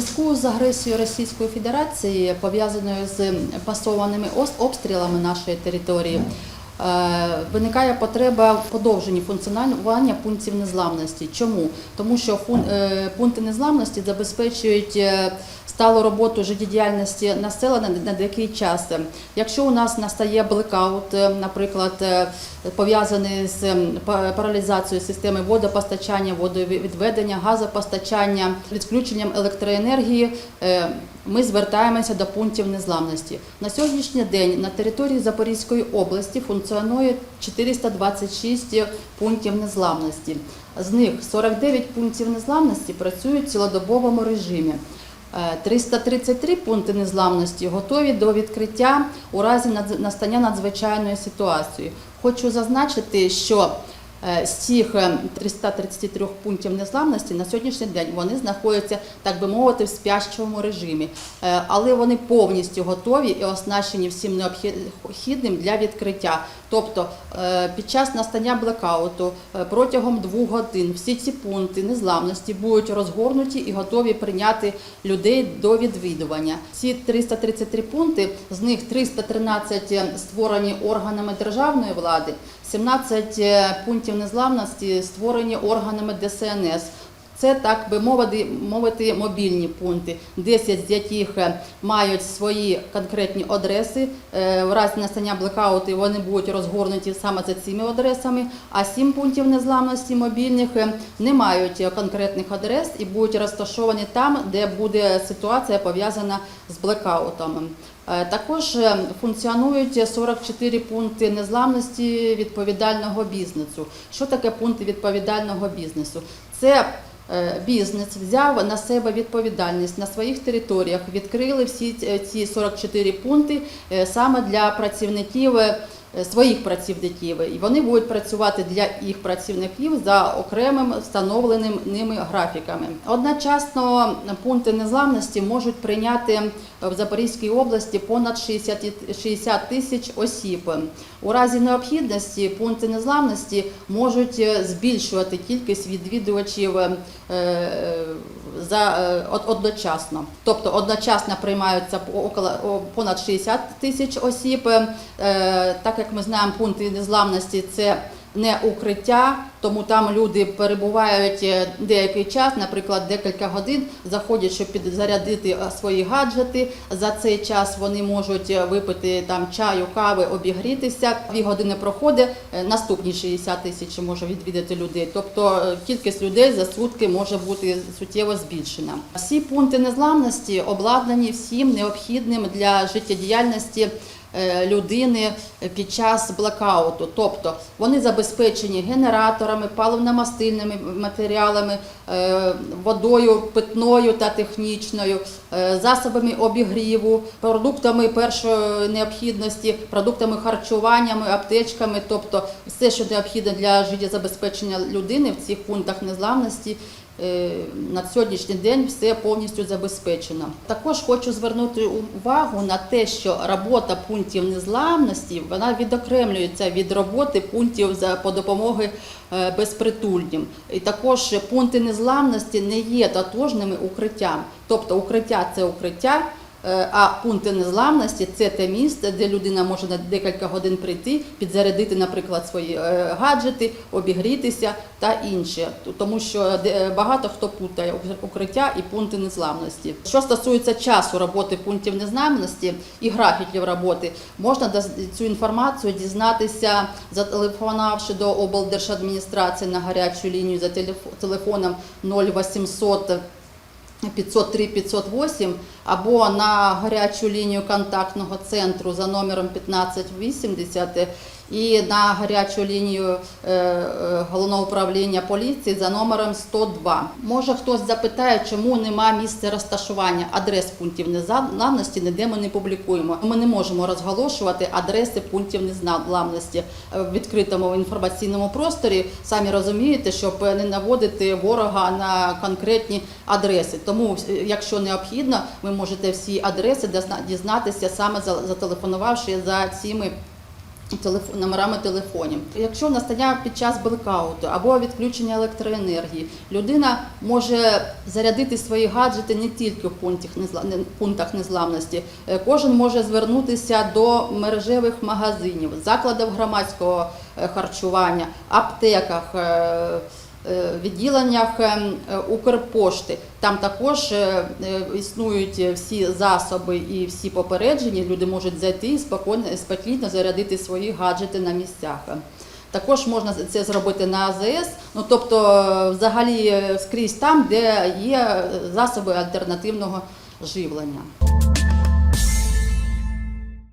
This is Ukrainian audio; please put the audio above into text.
зв'язку з агресією Російської Федерації, пов'язаною з пасованими обстрілами нашої території, виникає потреба в подовженні функціонування пунктів незламності. Чому? Тому що е, пункти незламності забезпечують е, сталу роботу життєдіяльності населення на деякий час. Якщо у нас настає блекаут, е, наприклад, е, пов'язаний з паралізацією системи водопостачання, водовідведення, газопостачання, відключенням електроенергії, е, ми звертаємося до пунктів незламності. На сьогоднішній день на території Запорізької області функціонує 426 пунктів незламності. З них 49 пунктів незламності працюють в цілодобовому режимі. Е, 333 пункти незламності готові до відкриття у разі настання надзвичайної ситуації. Хочу зазначити, що е, з цих е, 333 пунктів незламності на сьогоднішній день вони знаходяться, так би мовити, в спящому режимі, Е, але вони повністю готові і оснащені всім необхідним для відкриття. Тобто е, під час настання блекауту е, протягом двох годин всі ці пункти незламності будуть розгорнуті і готові прийняти людей до відвідування. Ці 333 пункти, з них 313 створені органами державної влади, 17 е, пунктів незламності створені органами ДСНС. Це так би мовити, мовити мобільні пункти, 10 з яких е, мають свої конкретні адреси. Е, В разі настання блекауту вони будуть розгорнуті саме за цими адресами, а 7 пунктів незламності мобільних не мають конкретних адрес і будуть розташовані там, де буде ситуація пов'язана з блекаутом. Е, Також е, функціонують 44 пункти незламності відповідального бізнесу. Що таке пункти відповідального бізнесу? Це е, Бізнес взяв на себе відповідальність на своїх територіях, відкрили всі ці- ці 44 пункти саме для працівників своїх працівників, і вони будуть працювати для їх працівників за окремим встановленим ними графіками. Одночасно пункти незламності можуть прийняти в Запорізькій області понад 60 тисяч осіб. У разі необхідності пункти незламності можуть е, збільшувати кількість відвідувачів е, е, за е, одночасно. Тобто одночасно приймаються понад 60 тисяч осіб. Е, Так як ми знаємо, пункти незламності це не укриття, тому там люди перебувають е, деякий час, наприклад, декілька годин, заходять, щоб підзарядити е, свої гаджети. За цей час вони можуть е, випити там чаю, кави, обігрітися. Дві години проходить, наступні 60 тисяч може відвідати людей. Тобто кількість людей за сутки може бути суттєво збільшена. Всі пункти незламності обладнані всім необхідним для життєдіяльності людини під час блекауту. Тобто вони забезпечені генераторами, паливно-мастильними матеріалами, е, водою питною та технічною, е, засобами обігріву, продуктами першої необхідності, продуктами харчуваннями, аптечками, тобто все, що необхідно для життєзабезпечення людини в цих пунктах незламності. Е, На сьогоднішній день все повністю забезпечено. Також хочу звернути увагу на те, що робота пунктів незламності вона відокремлюється від роботи пунктів за по допомоги е, безпритульним. І також пункти незламності не є тотожними укриттям. Тобто укриття це укриття. Е, А пункти незламності це те місце, де людина може на декілька годин прийти, підзарядити, наприклад, свої е, гаджети, обігрітися та інше. Тому що де- багато хто путає укр- укриття і пункти незламності. Що стосується часу роботи пунктів незламності і графіків роботи, можна цю інформацію дізнатися, зателефонувавши до облдержадміністрації на гарячу лінію за телеф- телефоном 0800 503 508 або на гарячу лінію контактного центру за номером 1580 і на гарячу лінію е, е, головного управління поліції за номером 102. Може хтось запитає, чому нема місця розташування адрес пунктів незламності, ніде ми не публікуємо. Ми не можемо розголошувати адреси пунктів незламності в відкритому інформаційному просторі. Самі розумієте, щоб не наводити ворога на конкретні адреси. Тому, е, якщо необхідно, ви можете всі адреси дізнатися саме за- зателефонувавши за цими номерами телефонів. Якщо настання під час блекауту або відключення електроенергії, людина може зарядити свої гаджети не тільки в пунктах незламності. Е, Кожен може звернутися до мережевих магазинів, закладів громадського е, харчування, аптеках. Е, е, відділеннях ем, е, Укрпошти. Там також е, е, існують всі засоби і всі попередження. Люди можуть зайти і спокійно, зарядити свої гаджети на місцях. Також можна це зробити на АЗС, ну тобто е, взагалі е, скрізь там, де є е, засоби альтернативного живлення.